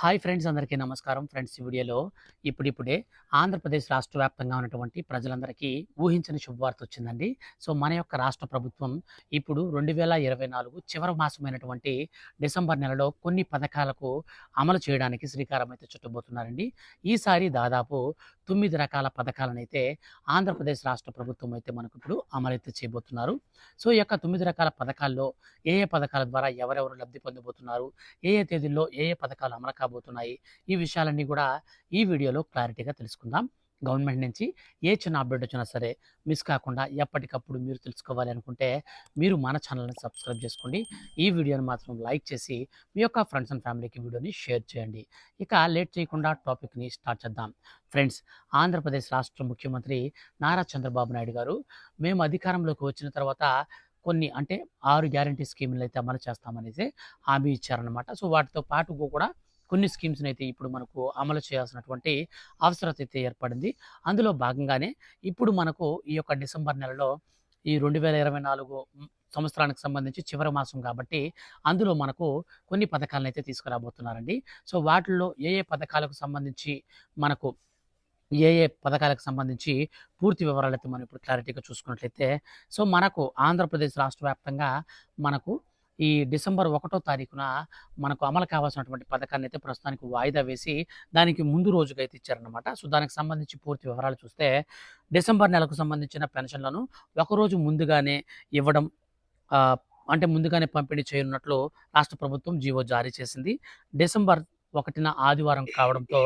Hi friends అందరికీ నమస్కారం. Friends ఈ వీడియోలో ఇప్పుడిప్పుడే ఆంధ్రప్రదేశ్ రాష్ట్ర వ్యాప్తంగా ఉన్నటువంటి ప్రజలందరికీ ఊహించని శుభవార్త వచ్చిందండి. సో మన యొక్క రాష్ట్ర ప్రభుత్వం ఇప్పుడు రెండు వేల ఇరవై నాలుగు చివరి మాసమైనటువంటి డిసెంబర్ నెలలో కొన్ని పథకాలకు అమలు చేయడానికి శ్రీకారం అయితే చుట్టబోతున్నారండి. ఈసారి దాదాపు తొమ్మిది రకాల పథకాలను అయితే ఆంధ్రప్రదేశ్ రాష్ట్ర ప్రభుత్వం అయితే మనకు ఇప్పుడు అమలైతే చేయబోతున్నారు. సో ఈ యొక్క తొమ్మిది రకాల పథకాల్లో ఏ ఏ పథకాల ద్వారా ఎవరెవరు లబ్ధి పొందబోతున్నారు ఏ ఏ తేదీల్లో ఏ ఏ పథకాలు అమలు రాబోతున్నాయి. ఈ విషయాలన్నీ కూడా ఈ వీడియోలో క్లారిటీగా తెలుసుకుందాం. గవర్నమెంట్ నుంచి ఏ చిన్న అప్డేట్ వచ్చినా సరే మిస్ కాకుండా ఎప్పటికప్పుడు మీరు తెలుసుకోవాలి అనుకుంటే మీరు మన ఛానల్ని సబ్స్క్రైబ్ చేసుకోండి. ఈ వీడియోని మాత్రం లైక్ చేసి మీ యొక్క ఫ్రెండ్స్ అండ్ ఫ్యామిలీకి వీడియోని షేర్ చేయండి. ఇక లేట్ చేయకుండా టాపిక్ని స్టార్ట్ చేద్దాం. ఫ్రెండ్స్ ఆంధ్రప్రదేశ్ రాష్ట్ర ముఖ్యమంత్రి నారా చంద్రబాబు నాయుడు గారు మేము అధికారంలోకి వచ్చిన తర్వాత కొన్ని అంటే ఆరు గ్యారంటీ స్కీములు అయితే అమలు చేస్తామనేసి హామీ ఇచ్చారనమాట సో వాటితో పాటు కూడా కొన్ని స్కీమ్స్ని అయితే ఇప్పుడు మనకు అమలు చేయాల్సినటువంటి అవసరత అయితే ఏర్పడింది. అందులో భాగంగానే ఇప్పుడు మనకు ఈ యొక్క డిసెంబర్ నెలలో ఈ రెండు వేల ఇరవై నాలుగు సంవత్సరానికి సంబంధించి చివరి మాసం కాబట్టి అందులో మనకు కొన్ని పథకాలను అయితే తీసుకురాబోతున్నారండి. సో వాటిల్లో ఏ ఏ పథకాలకు సంబంధించి మనకు ఏ ఏ పథకాలకు సంబంధించి పూర్తి వివరాలు అయితే మనం ఇప్పుడు క్లారిటీగా చూసుకున్నట్లయితే సో మనకు ఆంధ్రప్రదేశ్ రాష్ట్ర వ్యాప్తంగా మనకు ఈ డిసెంబర్ ఒకటో తారీఖున మనకు అమలు కావాల్సినటువంటి పథకాన్ని అయితే ప్రస్తుతానికి వాయిదా వేసి దానికి ముందు రోజుగా అయితే ఇచ్చారనమాట సో దానికి సంబంధించి పూర్తి వివరాలు చూస్తే డిసెంబర్ నెలకు సంబంధించిన పెన్షన్లను ఒకరోజు ముందుగానే ఇవ్వడం అంటే ముందుగానే పంపిణీ చేయనున్నట్లు రాష్ట్ర ప్రభుత్వం జీవో జారీ చేసింది. డిసెంబర్ ఒకటిన ఆదివారం కావడంతో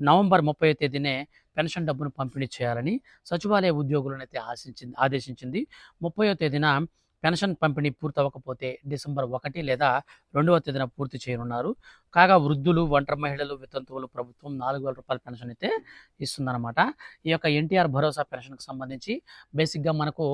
నవంబర్ ముప్పై తేదీనే పెన్షన్ డబ్బును పంపిణీ చేయాలని సచివాలయ ఉద్యోగులను అయితే ఆశించింది ఆదేశించింది. ముప్పయో తేదీన పెన్షన్ పంపిణీ పూర్తవకపోతే డిసెంబర్ ఒకటి లేదా రెండవ తేదీన పూర్తి చేయనున్నారు. కాగా వృద్ధులు ఒంటరి మహిళలు వితంతువులు ప్రభుత్వం నాలుగు వేల రూపాయల పెన్షన్ అయితే ఇస్తుందన్నమాట. ఈ యొక్క ఎన్టీఆర్ భరోసా పెన్షన్కి సంబంధించి బేసిక్గా మనకు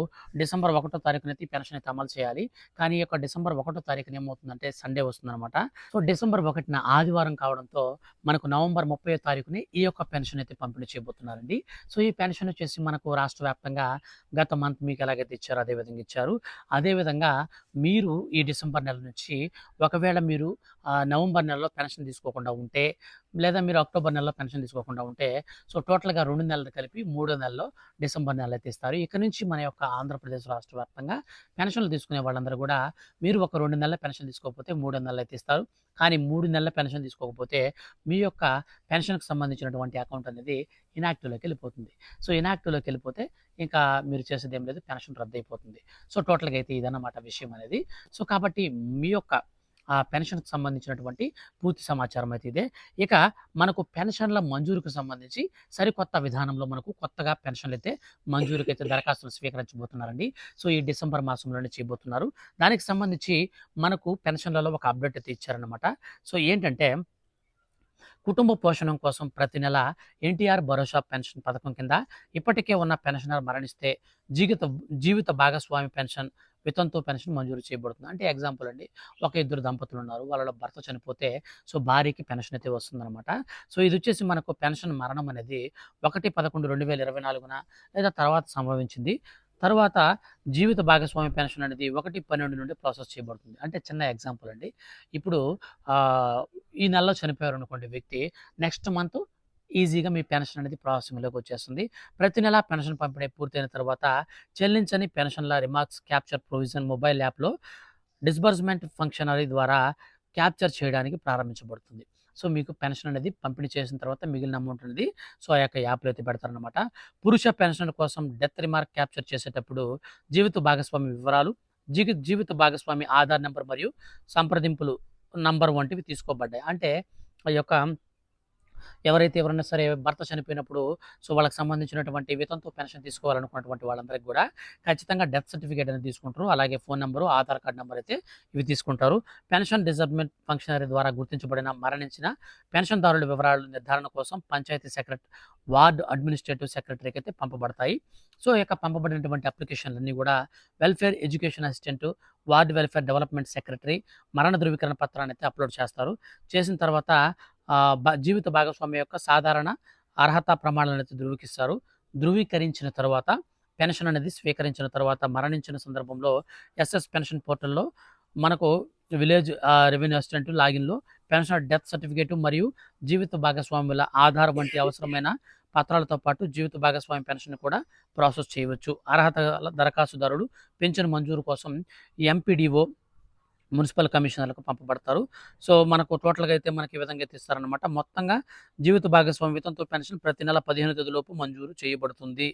డిసెంబర్ ఒకటో తారీఖున అయితే పెన్షన్ అయితే అమలు చేయాలి. కానీ ఈ యొక్క డిసెంబర్ ఒకటో తారీఖున ఏమవుతుందంటే సండే వస్తుందన్నమాట. సో డిసెంబర్ ఒకటిన ఆదివారం కావడంతో మనకు నవంబర్ ముప్పై తారీఖుని ఈ యొక్క పెన్షన్ అయితే పంపిణీ చేయబోతున్నారండి. సో ఈ పెన్షన్ వచ్చేసి మనకు రాష్ట్ర వ్యాప్తంగా గత మంత్ మీకు ఎలాగైతే ఇచ్చారో అదే విధంగా ఇచ్చారు. అదేవిధంగా మీరు ఈ డిసెంబర్ నెల నుంచి ఒకవేళ మీరు నవంబర్ నెలలో పెన్షన్ తీసుకోకుండా ఉంటే లేదా మీరు అక్టోబర్ నెలలో పెన్షన్ తీసుకోకుండా ఉంటే సో టోటల్గా రెండు నెలలు కలిపి మూడో నెలలో డిసెంబర్ నెల అయితే ఇస్తారు ఇక్కడ నుంచి మన యొక్క ఆంధ్రప్రదేశ్ రాష్ట్ర వ్యాప్తంగా పెన్షన్లు తీసుకునే వాళ్ళందరూ కూడా మీరు ఒక రెండు నెలల పెన్షన్ తీసుకోకపోతే మూడో నెలలు అయితే ఇస్తారు కానీ మూడు నెలల పెన్షన్ తీసుకోకపోతే మీ యొక్క పెన్షన్కి సంబంధించినటువంటి అకౌంట్ అనేది ఇనాక్టివ్లోకి వెళ్ళిపోతుంది. సో ఇనాక్టివ్లోకి వెళ్ళిపోతే ఇంకా మీరు చేసేది ఏం లేదు పెన్షన్ రద్దు అయిపోతుంది సో టోటల్గా అయితే ఇదన్నమాట విషయం అనేది. సో కాబట్టి మీ యొక్క పెన్షన్కి సంబంధించినటువంటి పూర్తి సమాచారం అయితే ఇదే. ఇక మనకు పెన్షన్ల మంజూరుకు సంబంధించి సరికొత్త విధానంలో మనకు కొత్తగా పెన్షన్లు అయితే మంజూరుకి అయితే దరఖాస్తులు స్వీకరించబోతున్నారండి. సో ఈ డిసెంబర్ మాసంలోనే చేయబోతున్నారు. దానికి సంబంధించి మనకు పెన్షన్లలో ఒక అప్డేట్ అయితే ఇచ్చారనమాట సో ఏంటంటే కుటుంబ పోషణం కోసం ప్రతి నెల ఎన్టీఆర్ భరోసా పెన్షన్ పథకం కింద ఇప్పటికే ఉన్న పెన్షనర్ మరణిస్తే జీవిత జీవిత భాగస్వామి పెన్షన్ వితంతు పెన్షన్ మంజూరు చేయబడుతుంది. అంటే ఎగ్జాంపుల్ అండి ఒక ఇద్దరు దంపతులు ఉన్నారు వాళ్ళ భర్త చనిపోతే సో భార్యకి పెన్షన్ అయితే వస్తుందన్నమాట. సో ఇది వచ్చేసి మనకు పెన్షన్ మరణం అనేది ఒకటి పదకొండు రెండు వేల ఇరవై నాలుగున లేదా తర్వాత సంభవించింది. తర్వాత జీవిత భాగస్వామి పెన్షన్ అనేది ఒకటి పన్నెండు నుండి ప్రాసెస్ చేయబడుతుంది. అంటే చిన్న ఎగ్జాంపుల్ అండి. ఇప్పుడు ఈ నెలలో చనిపోయారు అనుకోండి వ్యక్తి నెక్స్ట్ మంత్ ఈజీగా మీ పెన్షన్ అనేది ప్రాసెసింగ్లోకి వచ్చేస్తుంది. ప్రతి నెల పెన్షన్ పంపిణీ పూర్తయిన తర్వాత చెల్లించని పెన్షన్ల రిమార్క్స్ క్యాప్చర్ ప్రొవిజన్ మొబైల్ యాప్లో డిస్బర్స్మెంట్ ఫంక్షనరీ ద్వారా క్యాప్చర్ చేయడానికి ప్రారంభించబడుతుంది. సో మీకు పెన్షన్ అనేది పంపిణీ చేసిన తర్వాత మిగిలిన అమౌంట్ అనేది సో ఆ యొక్క యాప్లో అయితే పెడతారనమాట పురుష పెన్షన్ కోసం డెత్ రిమార్క్ క్యాప్చర్ చేసేటప్పుడు జీవిత భాగస్వామి వివరాలు జీవి జీవిత భాగస్వామి ఆధార్ నెంబర్ మరియు సంప్రదింపులు నంబర్ వంటివి తీసుకోబడ్డాయి. అంటే ఆ యొక్క ఎవరైతే ఎవరైనా సరే భర్త చనిపోయినప్పుడు సో వాళ్ళకి సంబంధించినటువంటి వితంతో పెన్షన్ తీసుకోవాలనుకున్నటువంటి వాళ్ళందరికీ కూడా ఖచ్చితంగా డెత్ సర్టిఫికేట్ అనేది తీసుకుంటారు. అలాగే phone number Aadhaar card number అయితే ఇవి తీసుకుంటారు. పెన్షన్ డిజర్వ్మెంట్ ఫంక్షనరీ ద్వారా గుర్తించబడిన మరణించిన పెన్షన్దారుల వివరాల నిర్ధారణ కోసం పంచాయతీ సెక్రటరీ వార్డు అడ్మినిస్ట్రేటివ్ సెక్రటరీకి అయితే పంపబడతాయి. సో ఈ యొక్క పంపబడినటువంటి అప్లికేషన్లన్నీ కూడా welfare education assistant ward welfare development secretary మరణ ధృవీకరణ పత్రాన్ని అయితే అప్లోడ్ చేస్తారు. చేసిన తర్వాత జీవిత భాగస్వామి యొక్క సాధారణ అర్హత ప్రమాణాలను అయితే ధృవీకరిస్తారు. ధృవీకరించిన తర్వాత పెన్షన్ అనేది స్వీకరించిన తర్వాత మరణించిన సందర్భంలో ఎస్ఎస్ పెన్షన్ పోర్టల్లో మనకు విలేజ్ రెవెన్యూ అసిస్టెంట్ లాగిన్లో పెన్షన్ డెత్ సర్టిఫికేట్ మరియు జీవిత భాగస్వాముల ఆధార్ వంటి అవసరమైన పత్రాలతో పాటు జీవిత భాగస్వామి పెన్షన్ కూడా ప్రాసెస్ చేయవచ్చు. అర్హత దరఖాస్తుదారుడు పెన్షన్ మంజూరు కోసం ఎంపీడీఓ మున్సిపల్ కమిషనర్లకు పంపబడతారు. సో మనకు టోటల్గా అయితే మనకి ఈ విధంగా అయితే ఇస్తారనమాట మొత్తంగా జీవిత భాగస్వామి వితంతు పెన్షన్ ప్రతి నెల పదిహేను తేదీలోపు మంజూరు చేయబడుతుంది.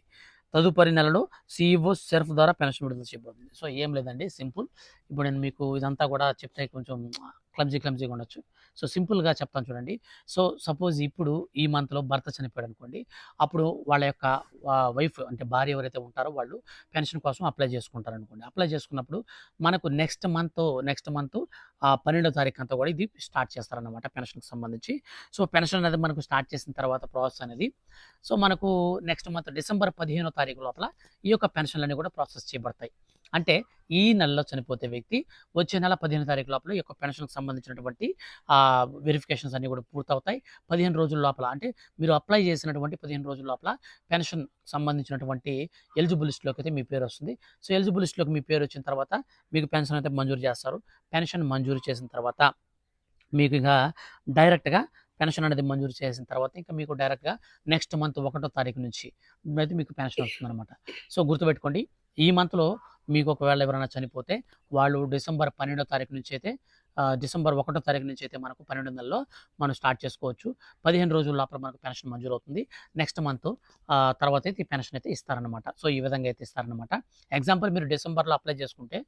తదుపరి నెలలో సీఈఓ సెర్ఫ్ ద్వారా పెన్షన్ విడుదల చేయబడుతుంది. సో ఏం లేదండి. సింపుల్. ఇప్పుడు నేను మీకు ఇదంతా కూడా చెప్తే కొంచెం క్లబ్జీ క్లబ్జీగా ఉండొచ్చు. సో సింపుల్గా చెప్తాను చూడండి. సో సపోజ్ ఇప్పుడు ఈ మంత్లో భర్త చనిపోయాడు అనుకోండి అప్పుడు వాళ్ళ యొక్క వైఫ్ అంటే భార్య ఎవరైతే ఉంటారో వాళ్ళు పెన్షన్ కోసం అప్లై చేసుకుంటారు అనుకోండి అప్లై చేసుకున్నప్పుడు మనకు నెక్స్ట్ మంత్ నెక్స్ట్ మంత్ పన్నెండో తారీఖు అంతా కూడా ఇది స్టార్ట్ చేస్తారనమాట పెన్షన్కి సంబంధించి. సో పెన్షన్ అనేది మనకు స్టార్ట్ చేసిన తర్వాత ప్రాసెస్ అనేది సో మనకు నెక్స్ట్ మంత్ డిసెంబర్ పదిహేనో తారీఖు లోపల ఈ యొక్క పెన్షన్లన్నీ కూడా ప్రాసెస్ చేయబడతాయి. అంటే ఈ నెలలో చనిపోతే వ్యక్తి వచ్చే నెల పదిహేను తారీఖు లోపల ఈ యొక్క పెన్షన్కి సంబంధించినటువంటి వెరిఫికేషన్స్ అన్నీ కూడా పూర్తవుతాయి. పదిహేను రోజుల లోపల అంటే మీరు అప్లై చేసినటువంటి పదిహేను రోజుల లోపల పెన్షన్ సంబంధించినటువంటి ఎలిజిబుల్ లిస్ట్లోకి అయితే మీ పేరు వస్తుంది. సో ఎలిజిబుల్ లిస్ట్లోకి మీ పేరు వచ్చిన తర్వాత మీకు పెన్షన్ అయితే మంజూరు చేస్తారు. పెన్షన్ మంజూరు చేసిన తర్వాత మీకు ఇక డైరెక్ట్గా పెన్షన్ అనేది మంజూరు చేసిన తర్వాత ఇంకా మీకు డైరెక్ట్గా నెక్స్ట్ మంత్ ఒకటో తారీఖు నుంచి అయితే మీకు పెన్షన్ వస్తుంది అనమాట సో గుర్తుపెట్టుకోండి ఈ మంత్లో మీకు ఒకవేళ ఎవరైనా చనిపోతే వాళ్ళు డిసెంబర్ పన్నెండో తారీఖు నుంచి అయితే డిసెంబర్ ఒకటో తారీఖు నుంచి అయితే మనకు పన్నెండు నెలలో మనం స్టార్ట్ చేసుకోవచ్చు. పదిహేను రోజుల లోపల మనకు పెన్షన్ మంజూరు అవుతుంది నెక్స్ట్ మంత్ తర్వాత అయితే ఈ పెన్షన్ అయితే ఇస్తారనమాట సో ఈ విధంగా అయితే ఇస్తారనమాట ఎగ్జాంపుల్ మీరు డిసెంబర్లో అప్లై చేసుకుంటే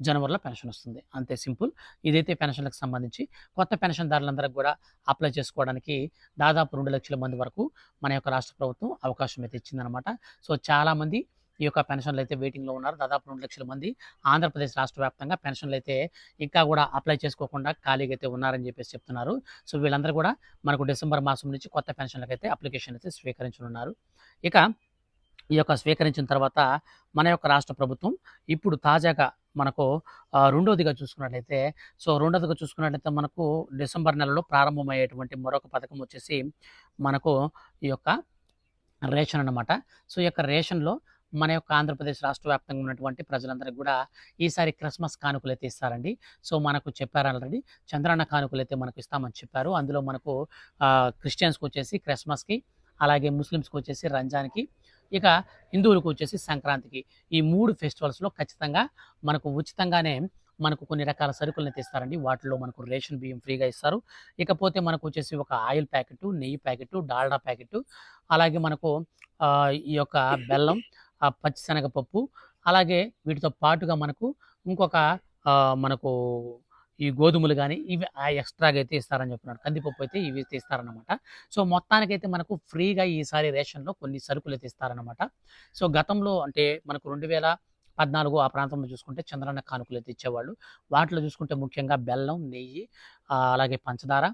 జనవరిలో పెన్షన్ వస్తుంది. అంతే సింపుల్. ఇదైతే పెన్షన్లకు సంబంధించి కొత్త పెన్షన్దారులందరికీ కూడా అప్లై చేసుకోవడానికి దాదాపు రెండు లక్షల మంది వరకు మన యొక్క రాష్ట్ర ప్రభుత్వం అవకాశం అయితే ఇచ్చిందనమాట సో చాలామంది ఈ యొక్క పెన్షన్లు అయితే వెయిటింగ్లో ఉన్నారు. దాదాపు రెండు లక్షల మంది ఆంధ్రప్రదేశ్ రాష్ట్ర వ్యాప్తంగా పెన్షన్లు అయితే ఇంకా కూడా అప్లై చేసుకోకుండా ఖాళీగా అయితే ఉన్నారని చెప్పేసి చెప్తున్నారు. సో వీళ్ళందరూ కూడా మనకు డిసెంబర్ మాసం నుంచి కొత్త పెన్షన్లకు అయితే అప్లికేషన్ అయితే స్వీకరించనున్నారు. ఇక ఈ యొక్క స్వీకరించిన తర్వాత మన యొక్క రాష్ట్ర ప్రభుత్వం ఇప్పుడు తాజాగా మనకు రెండోదిగా చూసుకున్నట్లయితే సో రెండోదిగా చూసుకున్నట్లయితే మనకు డిసెంబర్ నెలలో ప్రారంభమయ్యేటువంటి మరొక పథకం వచ్చేసి మనకు ఈ యొక్క రేషన్ అన్నమాట. సో ఈ యొక్క రేషన్లో మన యొక్క ఆంధ్రప్రదేశ్ రాష్ట్ర వ్యాప్తంగా ఉన్నటువంటి ప్రజలందరికీ కూడా ఈసారి క్రిస్మస్ కానుకలు అయితే ఇస్తారండి. సో మనకు చెప్పారు ఆల్రెడీ. చంద్రాన్న కానుకలు అయితే మనకు ఇస్తామని చెప్పారు. అందులో మనకు క్రిస్టియన్స్కి వచ్చేసి క్రిస్మస్కి అలాగే ముస్లిమ్స్కి వచ్చేసి రంజాన్కి ఇక హిందువులకు వచ్చేసి సంక్రాంతికి ఈ మూడు ఫెస్టివల్స్లో ఖచ్చితంగా మనకు ఉచితంగానే మనకు కొన్ని రకాల సరుకులను తెస్తారండి వాటిలో మనకు రేషన్ బియ్యం ఫ్రీగా ఇస్తారు. ఇకపోతే మనకు వచ్చేసి ఒక ఆయిల్ ప్యాకెట్ నెయ్యి ప్యాకెట్ డాల్డా ప్యాకెట్ అలాగే మనకు ఈ యొక్క బెల్లం ఆ, పచ్చిశనగపప్పు అలాగే వీటితో పాటుగా మనకు ఇంకొక మనకు ఈ గోధుమలు కానీ ఇవి ఆ ఎక్స్ట్రాగా అయితే ఇస్తారని చెప్తున్నాడు కందిపప్పు అయితే ఇవి తీస్తారనమాట సో మొత్తానికైతే మనకు ఫ్రీగా ఈసారి రేషన్లో కొన్ని సరుకులు అయితే ఇస్తారనమాట సో గతంలో అంటే మనకు రెండు వేల పద్నాలుగు ఆ ప్రాంతంలో చూసుకుంటే చంద్రన్న కానుకలు అయితే ఇచ్చేవాళ్ళు. వాటిలో చూసుకుంటే ముఖ్యంగా బెల్లం నెయ్యి అలాగే పంచదార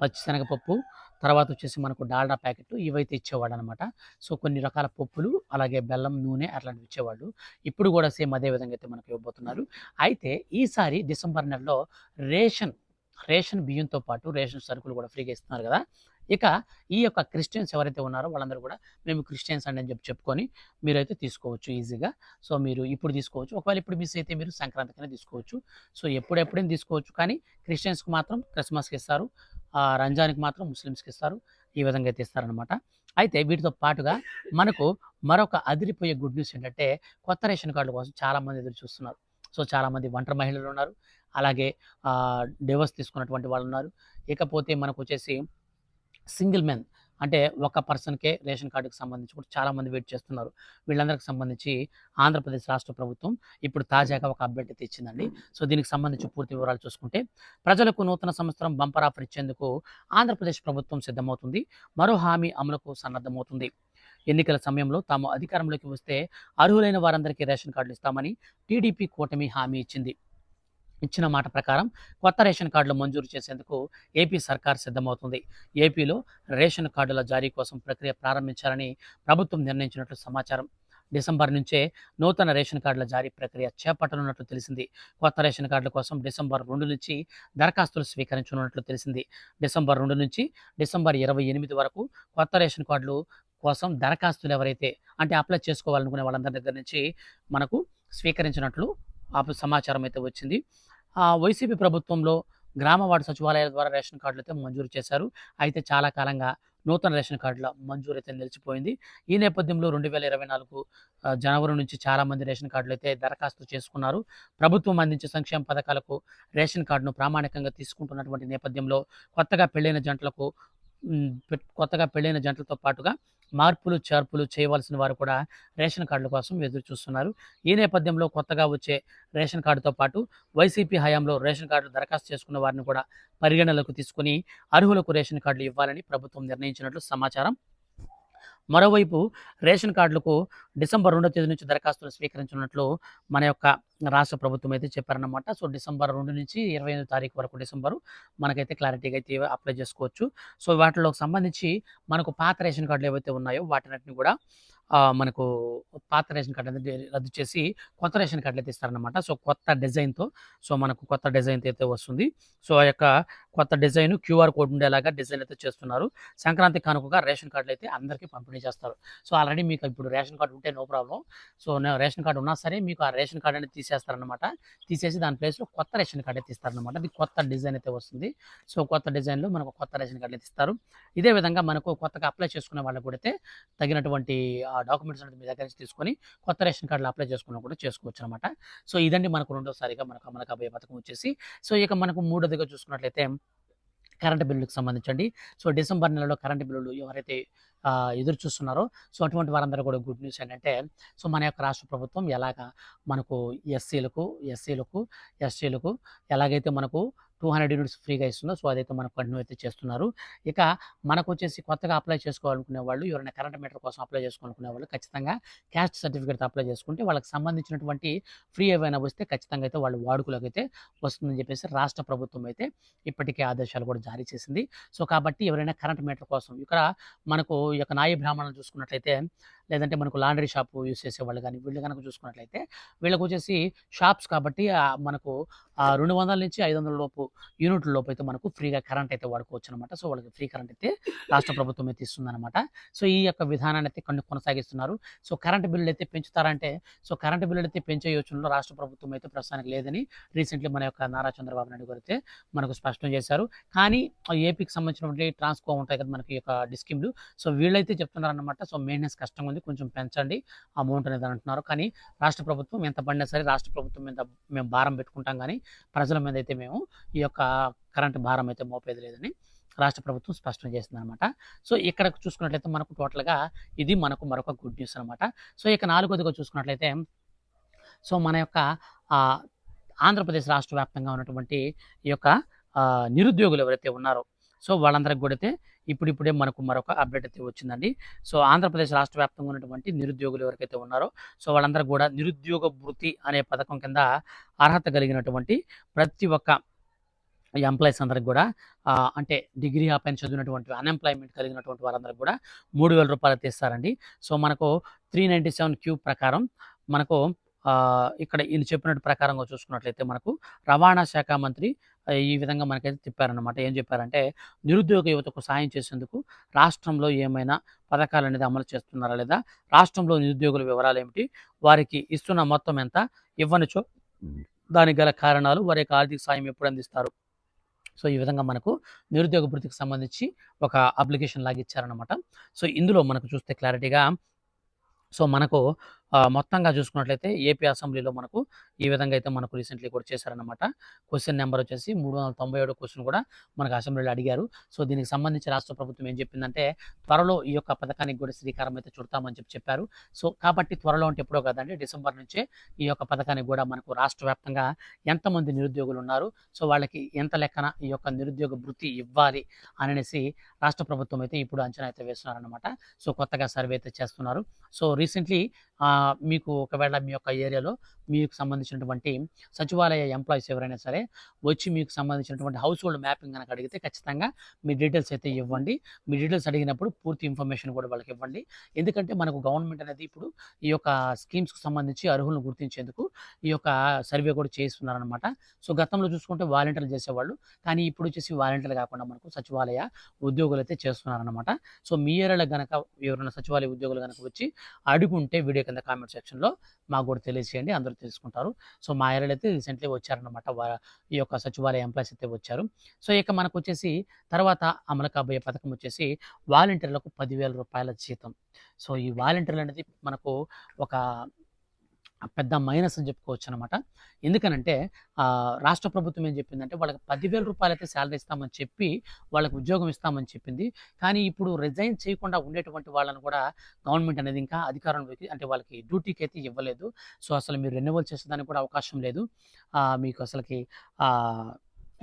పచ్చిశనగపప్పు తర్వాత వచ్చేసి మనకు డాల్డా ప్యాకెట్ ఇవైతే ఇచ్చేవాడు అనమాట సో కొన్ని రకాల పప్పులు అలాగే బెల్లం నూనె అట్లాంటివి ఇచ్చేవాళ్ళు. ఇప్పుడు కూడా సేమ్ అదే విధంగా అయితే మనకు ఇవ్వబోతున్నారు. అయితే ఈసారి డిసెంబర్ నెలలో రేషన్ రేషన్ బియ్యంతో పాటు రేషన్ సరుకులు కూడా ఫ్రీగా ఇస్తున్నారు కదా. ఇక ఈ యొక్క క్రిస్టియన్స్ ఎవరైతే ఉన్నారో వాళ్ళందరూ కూడా మేము క్రిస్టియన్స్ అండి అని చెప్పి చెప్పుకొని మీరైతే తీసుకోవచ్చు ఈజీగా. సో మీరు ఇప్పుడు తీసుకోవచ్చు. ఒకవేళ ఇప్పుడు మిస్ అయితే మీరు సంక్రాంతికైనా తీసుకోవచ్చు. సో ఎప్పుడెప్పుడైనా తీసుకోవచ్చు. కానీ క్రిస్టియన్స్కి మాత్రం క్రిస్మస్కి ఇస్తారు. రంజాన్కి మాత్రం ముస్లిమ్స్కి ఇస్తారు. ఈ విధంగా అయితే ఇస్తారనమాట అయితే వీటితో పాటుగా మనకు మరొక అదిరిపోయే గుడ్ న్యూస్ ఏంటంటే కొత్త రేషన్ కార్డుల కోసం చాలామంది ఎదురు చూస్తున్నారు. సో చాలామంది ఒంటరి మహిళలు ఉన్నారు. అలాగే డివోర్స్ తీసుకున్నటువంటి వాళ్ళు ఉన్నారు. ఇకపోతే మనకు వచ్చేసి సింగిల్ మెన్ అంటే ఒక పర్సన్కే రేషన్ కార్డుకి సంబంధించి కూడా చాలామంది వెయిట్ చేస్తున్నారు. వీళ్ళందరికి సంబంధించి ఆంధ్రప్రదేశ్ రాష్ట్ర ప్రభుత్వం ఇప్పుడు తాజాగా ఒక అప్డేట్ తెచ్చిందండి సో దీనికి సంబంధించి పూర్తి వివరాలు చూసుకుంటే ప్రజలకు నూతన సంవత్సరం బంపర్ ఆఫర్ ఇచ్చేందుకు ఆంధ్రప్రదేశ్ ప్రభుత్వం సిద్ధమవుతుంది. మరో హామీ అమలుకు సన్నద్ధమవుతుంది. ఎన్నికల సమయంలో తాము అధికారంలోకి వస్తే అర్హులైన వారందరికీ రేషన్ కార్డులు ఇస్తామని టీడీపీ కూటమి హామీ ఇచ్చింది. ఇచ్చిన మాట ప్రకారం కొత్త రేషన్ కార్డులు మంజూరు చేసేందుకు ఏపీ సర్కార్ సిద్ధమవుతుంది. ఏపీలో రేషన్ కార్డుల జారీ కోసం ప్రక్రియ ప్రారంభించాలని ప్రభుత్వం నిర్ణయించినట్లు సమాచారం. డిసెంబర్ నుంచే నూతన రేషన్ కార్డుల జారీ ప్రక్రియ చేపట్టనున్నట్లు తెలిసింది. కొత్త రేషన్ కార్డుల కోసం డిసెంబర్ రెండు నుంచి దరఖాస్తులు స్వీకరించనున్నట్లు తెలిసింది. డిసెంబర్ రెండు నుంచి డిసెంబర్ ఇరవై ఎనిమిది వరకు కొత్త రేషన్ కార్డులు కోసం దరఖాస్తులు ఎవరైతే అంటే అప్లై చేసుకోవాలనుకునే వాళ్ళందరి దగ్గర నుంచి మనకు స్వీకరించినట్లు సమాచారం అయితే వచ్చింది. వైసీపీ ప్రభుత్వంలో గ్రామ వార్డు సచివాలయాల ద్వారా రేషన్ కార్డులు అయితే మంజూరు చేశారు. అయితే చాలా కాలంగా నూతన రేషన్ కార్డుల మంజూరు అయితే నిలిచిపోయింది. ఈ నేపథ్యంలో రెండు వేల ఇరవై నాలుగు జనవరి నుంచి చాలామంది రేషన్ కార్డులు అయితే దరఖాస్తు చేసుకున్నారు. ప్రభుత్వం అందించే సంక్షేమ పథకాలకు రేషన్ కార్డును ప్రామాణికంగా తీసుకుంటున్నటువంటి నేపథ్యంలో కొత్తగా పెళ్ళైన జంటలకు కొత్తగా పెళ్ళైన జంటలతో పాటుగా మార్పులు చేర్పులు చేయవలసిన వారు కూడా రేషన్ కార్డుల కోసం ఎదురు చూస్తున్నారు. ఈ నేపథ్యంలో కొత్తగా వచ్చే రేషన్ కార్డుతో పాటు వైసీపీ హయాంలో రేషన్ కార్డులు దరఖాస్తు చేసుకున్న వారిని కూడా పరిగణనలోకి తీసుకుని అర్హులకు రేషన్ కార్డులు ఇవ్వాలని ప్రభుత్వం నిర్ణయించినట్లు సమాచారం మరోవైపు రేషన్ కార్డులకు డిసెంబర్ రెండో తేదీ నుంచి దరఖాస్తులు స్వీకరించినట్లు మన యొక్క రాష్ట్ర ప్రభుత్వం అయితే చెప్పారన్నమాట. సో డిసెంబర్ రెండు నుంచి ఇరవై ఎనిమిది తారీఖు వరకు డిసెంబరు మనకైతే క్లారిటీగా అయితే అప్లై చేసుకోవచ్చు. సో వాటిలోకి సంబంధించి మనకు పాత రేషన్ కార్డులు ఏవైతే ఉన్నాయో వాటినటిని కూడా మనకు పాత రేషన్ కార్డు అనేది రద్దు చేసి కొత్త రేషన్ కార్డులు అయితే ఇస్తారనమాట సో కొత్త డిజైన్తో సో మనకు కొత్త డిజైన్ అయితే వస్తుంది. సో ఆ యొక్క కొత్త డిజైన్ క్యూఆర్ కోడ్ ఉండేలాగా డిజైన్ అయితే చేస్తున్నారు. సంక్రాంతి కానుకగా రేషన్ కార్డులు అయితే అందరికీ పంపిణీ చేస్తారు. సో ఆల్రెడీ మీకు ఇప్పుడు రేషన్ కార్డు ఉంటే no problem. So ration card ఉన్నా సరే మీకు ఆ రేషన్ కార్డు అనేది తీసేస్తారనమాట తీసేసి దాని ప్లేస్లో కొత్త రేషన్ కార్డు అయితే ఇస్తారనమాట అది కొత్త డిజైన్ అయితే వస్తుంది. సో కొత్త డిజైన్లో మనకు కొత్త రేషన్ కార్డు అయితే ఇస్తారు. ఇదే విధంగా మనకు కొత్తగా అప్లై చేసుకునే వాళ్ళకి కూడా అయితే తగినటువంటి డాక్యుమెంట్స్ అనేది మీ దగ్గర నుంచి తీసుకొని కొత్త రేషన్ కార్డులు అప్లై చేసుకున్నా కూడా చేసుకోవచ్చు అనమాట సో ఇదండి మనకు రెండోసారిగా మనకు మనకు అభయ పథకం వచ్చేసి. సో ఇక మనకు మూడోదిగా చూసుకున్నట్లయితే కరెంటు బిల్లులకు సంబంధించండి. సో డిసెంబర్ నెలలో కరెంటు బిల్లులు ఎవరైతే ఎదురు చూస్తున్నారో సో అటువంటి వారందరూ కూడా గుడ్ న్యూస్ ఏంటంటే సో మన యొక్క రాష్ట్ర ప్రభుత్వం ఎలాగా మనకు ఎస్సీలకు ఎస్సీలకు ఎస్టీలకు ఎలాగైతే మనకు టూ హండ్రెడ్ యూనిట్స్ ఫ్రీగా ఇస్తుందో సో అదైతే మనకు కంటిన్యూ అయితే చేస్తున్నారు. ఇక మనకు వచ్చేసి కొత్తగా అప్లై చేసుకోవాలనుకునే వాళ్ళు ఎవరైనా కరెంట్ మీటర్ కోసం అప్లై చేసుకోవాలనుకునే వాళ్ళు ఖచ్చితంగా క్యాస్ట్ సర్టిఫికేట్ అప్లై చేసుకుంటే వాళ్ళకి సంబంధించినటువంటి ఫ్రీ ఏవైనా వస్తే ఖచ్చితంగా అయితే వాళ్ళు వాడుకలోకి అయితే వస్తుందని చెప్పేసి రాష్ట్ర ప్రభుత్వం అయితే ఇప్పటికే ఆదేశాలు కూడా జారీ చేసింది. సో కాబట్టి ఎవరైనా కరెంట్ మీటర్ కోసం ఇక్కడ మనకు ఈ యొక్క నాయ బ్రాహ్మణులు చూసుకున్నట్లయితే లేదంటే మనకు లాండ్రీ షాపు యూస్ చేసే వాళ్ళు కానీ వీళ్ళు కనుక చూసుకున్నట్లయితే వీళ్ళకి వచ్చేసి షాప్స్ కాబట్టి మనకు రెండు వందల నుంచి ఐదు వందల లోపు యూనిట్ల లోపు అయితే మనకు ఫ్రీగా కరెంట్ అయితే వాడుకోవచ్చు అనమాట సో వాళ్ళకి ఫ్రీ కరెంట్ అయితే రాష్ట్ర ప్రభుత్వం అయితే ఇస్తుందన్నమాట. సో ఈ యొక్క విధానాన్ని అయితే కొన్ని కొనసాగిస్తున్నారు. సో కరెంట్ బిల్లులు అయితే పెంచుతారంటే సో కరెంట్ బిల్లులు అయితే పెంచే యోచనలో రాష్ట్ర ప్రభుత్వం అయితే ప్రస్తుతానికి లేదని రీసెంట్లీ మన యొక్క నారా చంద్రబాబు నాయుడు గారు అయితే మనకు స్పష్టం చేశారు. కానీ ఏపీకి సంబంధించినటువంటి ట్రాన్స్కో ఉంటాయి కదా మనకి యొక్క డిస్కిమ్లు సో వీళ్ళైతే చెప్తున్నారన్నమాట. సో మెయింటెనెన్స్ కష్టంగా ఉంది. కొంచెం పెంచండి. అమౌంట్ అనేది అంటున్నారు. కానీ రాష్ట్ర ప్రభుత్వం ఎంత పడినా సరే రాష్ట్ర ప్రభుత్వం మీద మేము భారం పెట్టుకుంటాం కానీ ప్రజల మీద అయితే మేము ఈ యొక్క కరెంటు భారం అయితే మోపేది లేదని రాష్ట్ర ప్రభుత్వం స్పష్టం చేసింది అనమాట సో ఇక్కడ చూసుకున్నట్లయితే మనకు టోటల్గా ఇది మనకు మరొక గుడ్ న్యూస్ అనమాట సో ఇక నాలుగోదిగా చూసుకున్నట్లయితే సో మన యొక్క ఆంధ్రప్రదేశ్ రాష్ట్ర వ్యాప్తంగా ఉన్నటువంటి ఈ యొక్క నిరుద్యోగులు ఎవరైతే ఉన్నారో సో వాళ్ళందరికి కూడా అయితే ఇప్పుడిప్పుడే మనకు మరొక అప్డేట్ అయితే వచ్చిందండి. సో ఆంధ్రప్రదేశ్ రాష్ట్ర వ్యాప్తంగా ఉన్నటువంటి నిరుద్యోగులు ఎవరికైతే ఉన్నారో సో వాళ్ళందరూ కూడా నిరుద్యోగ వృత్తి అనే పథకం కింద అర్హత కలిగినటువంటి ప్రతి ఒక్క ఎంప్లాయీస్ అందరికి కూడా అంటే డిగ్రీ ఆ పైన చదివినటువంటి అన్ఎంప్లాయ్మెంట్ కలిగినటువంటి వారందరికి కూడా మూడు వేల రూపాయలు తీస్తారండి సో మనకు త్రీ నైంటీ సెవెన్ క్యూ ప్రకారం మనకు ఇక్కడ ఈయన చెప్పినట్టు ప్రకారంగా చూసుకున్నట్లయితే మనకు రవాణా శాఖ మంత్రి ఈ విధంగా మనకైతే చెప్పారనమాట ఏం చెప్పారంటే నిరుద్యోగ యువతకు సాయం చేసేందుకు రాష్ట్రంలో ఏమైనా పథకాలు అనేది అమలు చేస్తున్నారా లేదా? రాష్ట్రంలో నిరుద్యోగుల వివరాలు ఏమిటి? వారికి ఇస్తున్న మొత్తం ఎంత? ఇవ్వనిచో దానికి గల కారణాలు వారి యొక్క ఆర్థిక సాయం ఎప్పుడు అందిస్తారు? సో ఈ విధంగా మనకు నిరుద్యోగ భృతికి సంబంధించి ఒక అప్లికేషన్ లాగా ఇచ్చారనమాట సో ఇందులో మనకు చూస్తే క్లారిటీగా సో మనకు మొత్తంగా చూసుకున్నట్లయితే ఏపీ అసెంబ్లీలో మనకు ఈ విధంగా అయితే మనకు రీసెంట్లీ కూడా చేశారనమాట క్వశ్చన్ నెంబర్ వచ్చేసి మూడు వందల తొంభై ఏడు క్వశ్చన్ కూడా మనకు అసెంబ్లీలో అడిగారు. సో దీనికి సంబంధించి రాష్ట్ర ప్రభుత్వం ఏం చెప్పిందంటే త్వరలో ఈ యొక్క పథకానికి కూడా శ్రీకారం అయితే చుడతామని చెప్పి చెప్పారు. సో కాబట్టి త్వరలో అంటే ఎప్పుడో కదండి డిసెంబర్ నుంచే ఈ యొక్క పథకానికి కూడా మనకు రాష్ట్ర వ్యాప్తంగా ఎంతమంది నిరుద్యోగులు ఉన్నారు సో వాళ్ళకి ఎంత లెక్కన ఈ యొక్క నిరుద్యోగ వృత్తి ఇవ్వాలి అనేసి రాష్ట్ర ప్రభుత్వం అయితే ఇప్పుడు అంచనా అయితే వేస్తున్నారనమాట సో కొత్తగా సర్వే అయితే చేస్తున్నారు. సో రీసెంట్లీ మీకు ఒకవేళ మీ యొక్క ఏరియాలో మీకు సంబంధించినటువంటి సచివాలయ ఎంప్లాయీస్ ఎవరైనా సరే వచ్చి మీకు సంబంధించినటువంటి హౌస్ హోల్డ్ మ్యాపింగ్ కనుక అడిగితే ఖచ్చితంగా మీ డీటెయిల్స్ అయితే ఇవ్వండి. మీ డీటెయిల్స్ అడిగినప్పుడు పూర్తి ఇన్ఫర్మేషన్ కూడా వాళ్ళకి ఇవ్వండి. ఎందుకంటే మనకు గవర్నమెంట్ అనేది ఇప్పుడు ఈ యొక్క స్కీమ్స్కి సంబంధించి అర్హులను గుర్తించేందుకు ఈ యొక్క సర్వే కూడా చేస్తున్నారనమాట సో గతంలో చూసుకుంటే వాలంటీర్లు చేసేవాళ్ళు. కానీ ఇప్పుడు వచ్చేసి వాలంటీర్లు కాకుండా మనకు సచివాలయ ఉద్యోగులు అయితే చేస్తున్నారనమాట సో మీ ఏరియాలో కనుక ఎవరైనా సచివాలయ ఉద్యోగులు కనుక వచ్చి అడుగుంటే వీడియో కింద కామెంట్ సెక్షన్లో మాకు కూడా తెలియజేయండి అందరూ తెలుసుకుంటారు. సో మా ఏరియాలో అయితే రీసెంట్లీ వచ్చారనమాట ఈ యొక్క సచివాలయ ఎంప్లాయీస్ అయితే వచ్చారు. సో ఇక మనకు వచ్చేసి తర్వాత అమలు కాబోయే పథకం వచ్చేసి వాలంటీర్లకు పదివేల రూపాయల జీతం. సో ఈ వాలంటీర్లు అనేది మనకు ఒక పెద్ద మైనస్ అని చెప్పుకోవచ్చు అనమాట ఎందుకనంటే రాష్ట్ర ప్రభుత్వం ఏం చెప్పిందంటే వాళ్ళకి పదివేల రూపాయలు అయితే శాలరీ ఇస్తామని చెప్పి వాళ్ళకి ఉద్యోగం ఇస్తామని చెప్పింది. కానీ ఇప్పుడు రిజైన్ చేయకుండా ఉండేటువంటి వాళ్ళని కూడా గవర్నమెంట్ అనేది ఇంకా అధికారంలోకి అంటే వాళ్ళకి డ్యూటీకి అయితే ఇవ్వలేదు. సో అసలు మీరు రెన్యువల్ చేసేదానికి కూడా అవకాశం లేదు. మీకు అసలుకి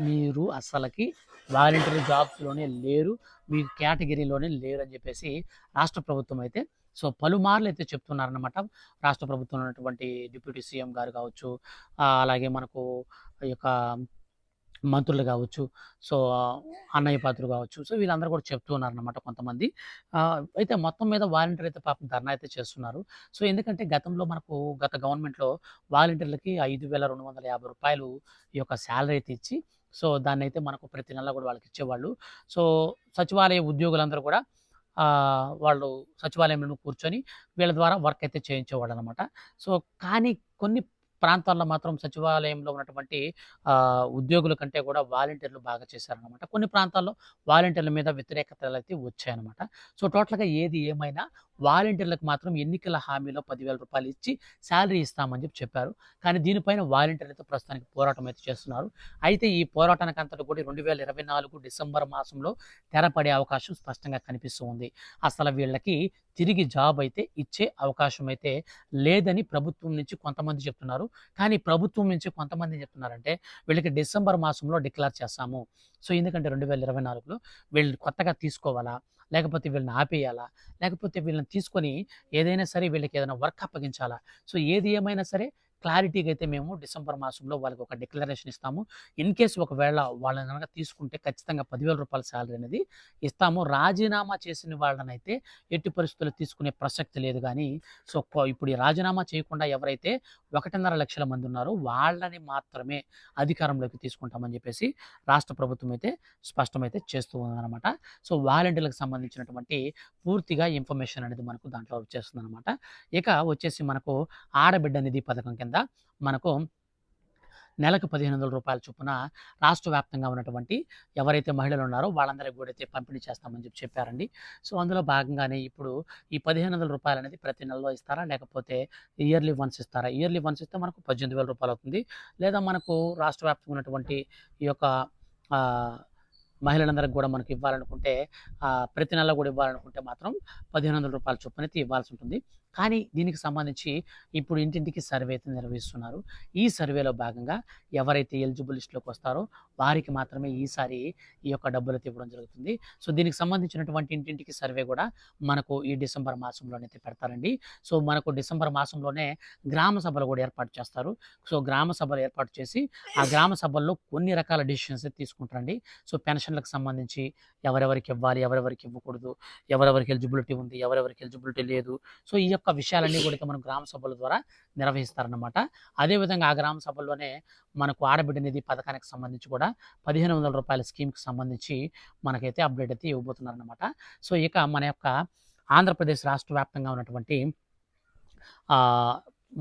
మీరు అసలుకి వాలంటరీ జాబ్స్లోనే లేరు. మీ కేటగిరీలోనే లేరు అని చెప్పేసి రాష్ట్ర ప్రభుత్వం అయితే సో పలుమార్లు అయితే చెప్తున్నారన్నమాట. రాష్ట్ర ప్రభుత్వం ఉన్నటువంటి డిప్యూటీ సీఎం గారు కావచ్చు అలాగే మనకు ఈ యొక్క మంత్రులు కావచ్చు సో అన్నయ్య పాత్రులు కావచ్చు సో వీళ్ళందరూ కూడా చెప్తూ ఉన్నారన్నమాట కొంతమంది. అయితే మొత్తం మీద వాలంటీర్ అయితే పాపం ధర్నా అయితే చేస్తున్నారు. సో ఎందుకంటే గతంలో మనకు గత గవర్నమెంట్లో వాలంటీర్లకి ఐదు వేల రెండు వందల యాభై రూపాయలు ఈ యొక్క శాలరీ అయితే ఇచ్చి సో దాన్ని అయితే మనకు ప్రతి నెల కూడా వాళ్ళకి ఇచ్చేవాళ్ళు. సో సచివాలయ ఉద్యోగులందరూ కూడా వాళ్ళు సచివాలయంలో కూర్చొని వీళ్ళ ద్వారా వర్క్ అయితే చేయించేవాళ్ళు అనమాట సో కానీ కొన్ని ప్రాంతాల్లో మాత్రం సచివాలయంలో ఉన్నటువంటి ఉద్యోగుల కంటే కూడా వాలంటీర్లు బాగా చేశారనమాట. కొన్ని ప్రాంతాల్లో వాలంటీర్ల మీద వ్యతిరేకతలు అయితే వచ్చాయన్నమాట సో టోటల్గా ఏది ఏమైనా వాలంటీర్లకు మాత్రం ఎన్నికల హామీలో పదివేల రూపాయలు ఇచ్చి శాలరీ ఇస్తామని చెప్పి చెప్పారు. కానీ దీనిపైన వాలంటీర్లు అయితే ప్రస్తుతానికి పోరాటం అయితే చేస్తున్నారు. అయితే ఈ పోరాటానికి అంతటా కూడా రెండు వేల ఇరవై నాలుగు డిసెంబర్ మాసంలో తెరపడే అవకాశం స్పష్టంగా కనిపిస్తూ ఉంది. అసలు వీళ్ళకి తిరిగి జాబ్ అయితే ఇచ్చే అవకాశం అయితే లేదని ప్రభుత్వం నుంచి కొంతమంది చెప్తున్నారు. కానీ ప్రభుత్వం నుంచి కొంతమంది చెప్తున్నారంటే వీళ్ళకి డిసెంబర్ మాసంలో డిక్లేర్ చేస్తాము. సో ఎందుకంటే రెండు వేల ఇరవై నాలుగులో వీళ్ళు కొత్తగా తీసుకోవాలా? లేకపోతే వీళ్ళని ఆపేయాలా? లేకపోతే వీళ్ళని తీసుకొని ఏదైనా సరే వీళ్ళకి ఏదైనా వర్క్ అప్పగించాలా? సో ఏది ఏమైనా సరే క్లారిటీగా అయితే మేము డిసెంబర్ మాసంలో వాళ్ళకి ఒక డిక్లరేషన్ ఇస్తాము. ఇన్ కేసు ఒకవేళ వాళ్ళని కనుక తీసుకుంటే ఖచ్చితంగా పదివేల రూపాయల శాలరీ అనేది ఇస్తాము. రాజీనామా చేసిన వాళ్ళనైతే ఎట్టి పరిస్థితుల్లో తీసుకునే ప్రసక్తి లేదు కానీ సో ఇప్పుడు ఈ రాజీనామా చేయకుండా ఎవరైతే ఒకటిన్నర లక్షల మంది ఉన్నారో వాళ్ళని మాత్రమే అధికారంలోకి తీసుకుంటామని చెప్పేసి రాష్ట్ర ప్రభుత్వం అయితే స్పష్టమైతే చేస్తూ ఉందన్నమాట. సో వాలంటీర్లకు సంబంధించినటువంటి పూర్తిగా ఇన్ఫర్మేషన్ అనేది మనకు దాంట్లో వచ్చేస్తుంది అనమాట ఇక వచ్చేసి మనకు ఆడబిడ్డ నిధి పథకం కింద మనకు నెలకు పదిహేను వందల రూపాయల చొప్పున రాష్ట్ర వ్యాప్తంగా ఉన్నటువంటి ఎవరైతే మహిళలు ఉన్నారో వాళ్ళందరికీ కూడా అయితే పంపిణీ చేస్తామని చెప్పి చెప్పారండి. సో అందులో భాగంగానే ఇప్పుడు ఈ పదిహేను వందల రూపాయలు అనేది ప్రతి నెలలో ఇస్తారా? లేకపోతే ఇయర్లీ వన్స్ ఇస్తారా? ఇయర్లీ వన్స్ ఇస్తే మనకు పద్దెనిమిది వేల రూపాయలు అవుతుంది. లేదా మనకు రాష్ట్ర వ్యాప్తంగా ఉన్నటువంటి ఈ యొక్క మహిళలందరికి కూడా మనకు ఇవ్వాలనుకుంటే ప్రతి నెల కూడా ఇవ్వాలనుకుంటే మాత్రం పదిహేను వందల రూపాయల చొప్పున అయితే ఇవ్వాల్సి ఉంటుంది. కానీ దీనికి సంబంధించి ఇప్పుడు ఇంటింటికి సర్వే అయితే నిర్వహిస్తున్నారు. ఈ సర్వేలో భాగంగా ఎవరైతే ఎలిజిబుల్ లిస్టులోకి వస్తారో వారికి మాత్రమే ఈసారి ఈ యొక్క డబ్బులు అయితే ఇవ్వడం జరుగుతుంది. సో దీనికి సంబంధించినటువంటి ఇంటింటికి సర్వే కూడా మనకు ఈ డిసెంబర్ మాసంలోనైతే పెడతారండి. సో మనకు డిసెంబర్ మాసంలోనే గ్రామ సభలు కూడా ఏర్పాటు చేస్తారు. సో గ్రామ సభలు ఏర్పాటు చేసి ఆ గ్రామ సభల్లో కొన్ని రకాల డిసిషన్స్ తీసుకుంటారండి. సో పెన్షన్లకు సంబంధించి ఎవరెవరికి ఇవ్వాలి ఎవరెవరికి ఇవ్వకూడదు ఎవరెవరికి ఎలిజిబిలిటీ ఉంది ఎవరెవరికి ఎలిజిబిలిటీ లేదు. సో ఈ యొక్క విషయాలన్నీ కూడా మనం గ్రామ సభల ద్వారా నిర్వహిస్తారన్నమాట. అదేవిధంగా ఆ గ్రామ సభల్లోనే మనకు ఆడబిడ్డ నిధి పథకానికి సంబంధించి కూడా పదిహేను వందల రూపాయల స్కీమ్కి సంబంధించి మనకైతే అప్డేట్ అయితే ఇవ్వబోతున్నారన్నమాట. సో ఇక మన యొక్క ఆంధ్రప్రదేశ్ రాష్ట్ర వ్యాప్తంగా ఉన్నటువంటి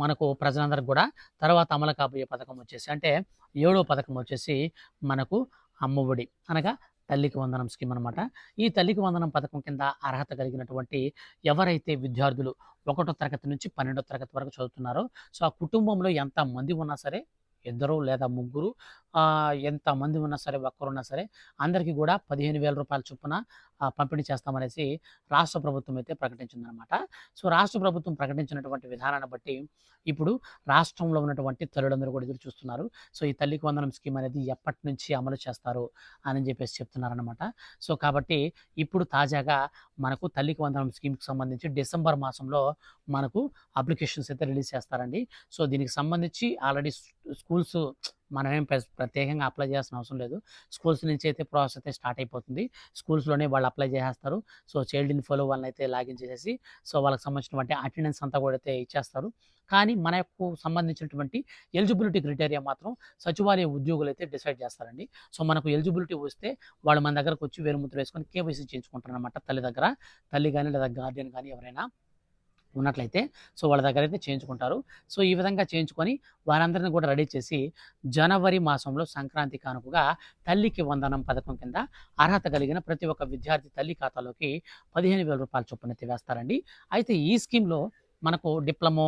మనకు ప్రజలందరికీ కూడా తర్వాత అమలు కాబోయే పథకం వచ్చేసి అంటే ఏడో పథకం వచ్చేసి మనకు అమ్మఒడి అనగా తల్లికి వందనం స్కీమ్ అనమాట ఈ తల్లికి వందనం పథకం కింద అర్హత కలిగినటువంటి ఎవరైతే విద్యార్థులు ఒకటో తరగతి నుంచి పన్నెండో తరగతి వరకు చదువుతున్నారో సో ఆ కుటుంబంలో ఎంత మంది ఉన్నా సరే ఇద్దరు లేదా ముగ్గురు ఎంతమంది ఎంత మంది ఉన్నా సరే ఒక్కరున్నా సరే అందరికీ కూడా పదిహేను వేల రూపాయల చొప్పున పంపిణీ చేస్తామనేసి రాష్ట్ర ప్రభుత్వం అయితే ప్రకటించిందనమాట. సో రాష్ట్ర ప్రభుత్వం ప్రకటించినటువంటి విధానాన్ని బట్టి ఇప్పుడు రాష్ట్రంలో ఉన్నటువంటి తల్లులందరూ కూడా ఎదురు చూస్తున్నారు. సో ఈ తల్లికి వందనం స్కీమ్ అనేది ఎప్పటి నుంచి అమలు చేస్తారు అని చెప్పేసి చెప్తున్నారనమాట. సో కాబట్టి ఇప్పుడు తాజాగా మనకు తల్లికి వందనం స్కీమ్కి సంబంధించి డిసెంబర్ మాసంలో మనకు అప్లికేషన్స్ అయితే రిలీజ్ చేస్తారండి. సో దీనికి సంబంధించి ఆల్రెడీ స్కూల్స్ మనమేం ప్ర- ప్రత్యేకంగా అప్లై చేయాల్సిన అవసరం లేదు. స్కూల్స్ నుంచి అయితే ప్రాసెస్ అయితే స్టార్ట్ అయిపోతుంది. స్కూల్స్లోనే వాళ్ళు అప్లై చేసేస్తారు. సో చైల్డ్ ఇన్ఫోలో వాళ్ళని అయితే లాగిన్ చేసేసి సో వాళ్ళకి సంబంధించినటువంటి అటెండెన్స్ అంతా కూడా అయితే ఇచ్చేస్తారు. కానీ మనకు సంబంధించినటువంటి ఎలిజిబిలిటీ క్రైటీరియా మాత్రం సచివాలయ ఉద్యోగులు అయితే డిసైడ్ చేస్తారండి. సో మనకు ఎలిజిబిలిటీ వస్తే వాళ్ళు మన దగ్గరకు వచ్చి వేరుముద్ర వేసుకొని కేవైసీ చేయించుకుంటారు అనమాట తల్లి దగ్గర. తల్లి కానీ లేదా గార్డియన్ కానీ ఎవరైనా. ఉన్నట్లయితే సో వాళ్ళ దగ్గర అయితే చేయించుకుంటారు. సో ఈ విధంగా చేయించుకొని వారందరిని కూడా రెడీ చేసి జనవరి మాసంలో సంక్రాంతి కానుకగా తల్లికి వందనం పథకం కింద అర్హత కలిగిన ప్రతి ఒక్క విద్యార్థి తల్లి ఖాతాలోకి పదిహేను వేల రూపాయల చొప్పున అయితే వేస్తారండి అయితే ఈ స్కీమ్లో మనకు డిప్లొమో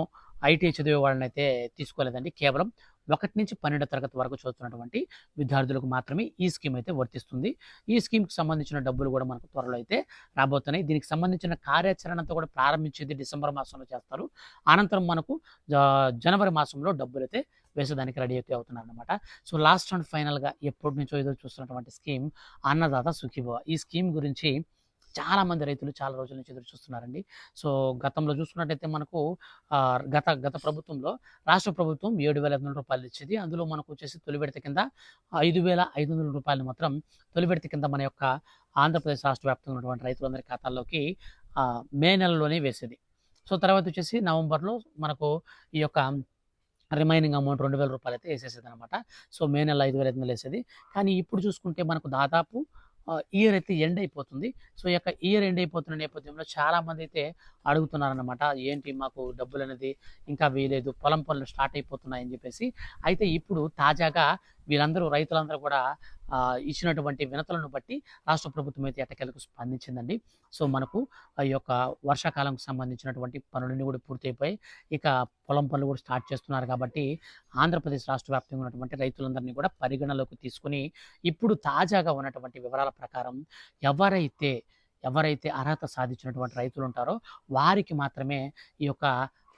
ఐటీ చదివే వాళ్ళని అయితే తీసుకోలేదండి. కేవలం ఒకటి నుంచి పన్నెండో తరగతి వరకు చదువుతున్నటువంటి విద్యార్థులకు మాత్రమే ఈ స్కీమ్ అయితే వర్తిస్తుంది. ఈ స్కీమ్కి సంబంధించిన డబ్బులు కూడా మనకు త్వరలో అయితే రాబోతున్నాయి. దీనికి సంబంధించిన కార్యాచరణతో కూడా ప్రారంభించేది డిసెంబర్ మాసంలో చేస్తారు. అనంతరం మనకు జనవరి మాసంలో డబ్బులు అయితే వేసేదానికి రెడీ అయితే అవుతున్నారు అనమాట సో లాస్ట్ అండ్ ఫైనల్గా ఎప్పటి నుంచో ఎదురు చూస్తున్నటువంటి స్కీమ్ అన్నదాత సుఖీభవ. ఈ స్కీమ్ గురించి చాలామంది రైతులు చాలా రోజుల నుంచి ఎదురు చూస్తున్నారండి. సో గతంలో చూసుకున్నట్టయితే మనకు గత గత ప్రభుత్వంలో రాష్ట్ర ప్రభుత్వం ఏడు వేల ఐదు వందల రూపాయలు ఇచ్చేది. అందులో మనకు వచ్చేసి తొలి విడత కింద ఐదు వేల ఐదు వందల రూపాయలు మాత్రం తొలి విడత కింద మన యొక్క ఆంధ్రప్రదేశ్ రాష్ట్ర వ్యాప్తంగా ఉన్నటువంటి రైతులందరి ఖాతాల్లోకి మే నెలలోనే వేసేది. సో తర్వాత వచ్చేసి నవంబర్లో మనకు ఈ యొక్క రిమైనింగ్ అమౌంట్ రెండు వేల రూపాయలు అయితే వేసేసేది అనమాట సో మే నెల ఐదు వేల ఐదు వందలు వేసేది. కానీ ఇప్పుడు చూసుకుంటే మనకు దాదాపు ఇయర్ అయితే ఎండ్ అయిపోతుంది. సో ఈ యొక్క ఇయర్ ఎండ్ అయిపోతున్న నేపథ్యంలో చాలా మంది అయితే అడుగుతున్నారనమాట ఏంటి మాకు డబ్బులు అనేది ఇంకా వేయలేదు పొలం పనులు స్టార్ట్ అయిపోతున్నాయని చెప్పేసి. అయితే ఇప్పుడు తాజాగా వీళ్ళందరూ రైతులందరూ కూడా ఇచ్చినటువంటి వినతులను బట్టి రాష్ట్ర ప్రభుత్వం అయితే ఎట్టకేలకు స్పందించిందండి. సో మనకు ఈ యొక్క వర్షాకాలంకు సంబంధించినటువంటి పనులన్నీ కూడా పూర్తయిపోయి ఇక పొలం పనులు కూడా స్టార్ట్ చేస్తున్నారు కాబట్టి ఆంధ్రప్రదేశ్ రాష్ట్ర వ్యాప్తంగా ఉన్నటువంటి రైతులందరినీ కూడా పరిగణలోకి తీసుకుని ఇప్పుడు తాజాగా ఉన్నటువంటి వివరాల ప్రకారం ఎవరైతే ఎవరైతే అర్హత సాధించినటువంటి రైతులు ఉంటారో వారికి మాత్రమే ఈ యొక్క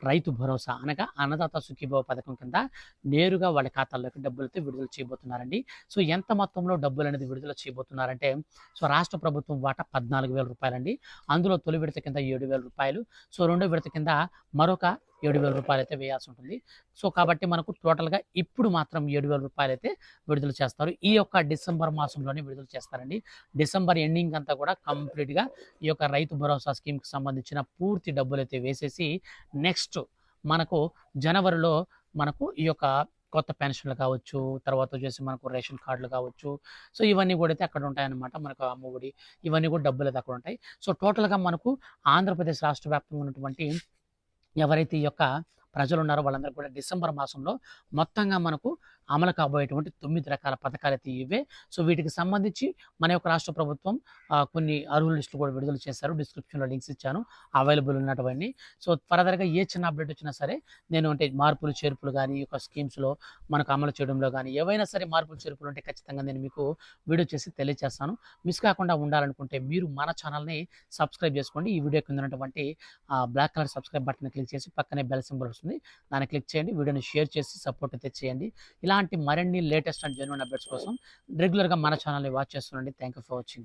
రైతు భరోసా అనగా అన్నదాత సుఖీభవ పథకం కింద నేరుగా వాళ్ళ ఖాతాల్లోకి డబ్బులతో విడుదల చేయబోతున్నారండి. సో ఎంత మొత్తంలో డబ్బులు అనేది విడుదల చేయబోతున్నారంటే సో రాష్ట్ర ప్రభుత్వం వాటా పద్నాలుగు వేల రూపాయలండి. అందులో తొలి విడత కింద ఏడు వేల రూపాయలు. సో రెండో విడత కింద మరొక ఏడు వేల రూపాయలు అయితే వేయాల్సి ఉంటుంది సో కాబట్టి మనకు టోటల్గా ఇప్పుడు మాత్రం ఏడు వేల రూపాయలు అయితే విడుదల చేస్తారు. ఈ యొక్క డిసెంబర్ మాసంలోనే విడుదల చేస్తారండి. డిసెంబర్ ఎండింగ్ అంతా కూడా కంప్లీట్గా ఈ యొక్క రైతు భరోసా స్కీమ్కి సంబంధించిన పూర్తి డబ్బులు అయితే వేసేసి నెక్స్ట్ మనకు జనవరిలో మనకు ఈ యొక్క కొత్త పెన్షన్లు కావచ్చు తర్వాత వచ్చేసి మనకు రేషన్ కార్డులు కావచ్చు. సో ఇవన్నీ కూడా అయితే అక్కడ ఉంటాయన్నమాట మనకు అమ్మఒడి ఇవన్నీ కూడా డబ్బులు అయితే అక్కడ ఉంటాయి. సో టోటల్గా మనకు ఆంధ్రప్రదేశ్ రాష్ట్ర వ్యాప్తంగా ఉన్నటువంటి ఎవరైతే ఈ యొక్క ప్రజలు ఉన్నారో వాళ్ళందరూ కూడా డిసెంబర్ మాసంలో మొత్తంగా మనకు అమలు కాబోయేటువంటి తొమ్మిది రకాల పథకాలు అయితే ఇవే. సో వీటికి సంబంధించి మన యొక్క రాష్ట్ర ప్రభుత్వం కొన్ని అర్హుల లిస్టులు కూడా విడుదల చేశారు. డిస్క్రిప్షన్లో లింక్స్ ఇచ్చాను. అవైలబుల్ ఉన్నటువంటి సో ఫర్దర్గా ఏ చిన్న అప్డేట్ వచ్చినా సరే నేను అంటే మార్పులు చేర్పులు కానీ ఈ యొక్క స్కీమ్స్లో మనకు అమలు చేయడంలో కానీ ఏవైనా సరే మార్పులు చేర్పులు ఉంటే ఖచ్చితంగా నేను మీకు వీడియో చేసి తెలియజేస్తాను మిస్ కాకుండా ఉండాలనుకుంటే మీరు మన ఛానల్ని సబ్స్క్రైబ్ చేసుకోండి. ఈ వీడియో కింద ఉన్నటువంటి black colour subscribe button click చేసి పక్కనే బెల్ సింబల్ వస్తుంది. దాన్ని క్లిక్ చేయండి. వీడియోని షేర్ చేసి సపోర్ట్ అయితే చేయండి. ఇలాంటి మరిన్ని లేటెస్ట్ అండ్ జెన్యున్ అప్డేట్స్ కోసం రెగ్యులర్గా మన ఛానల్ని వాచ్ చేస్తుండండి థ్యాంక్ యూ ఫర్ వాచింగ్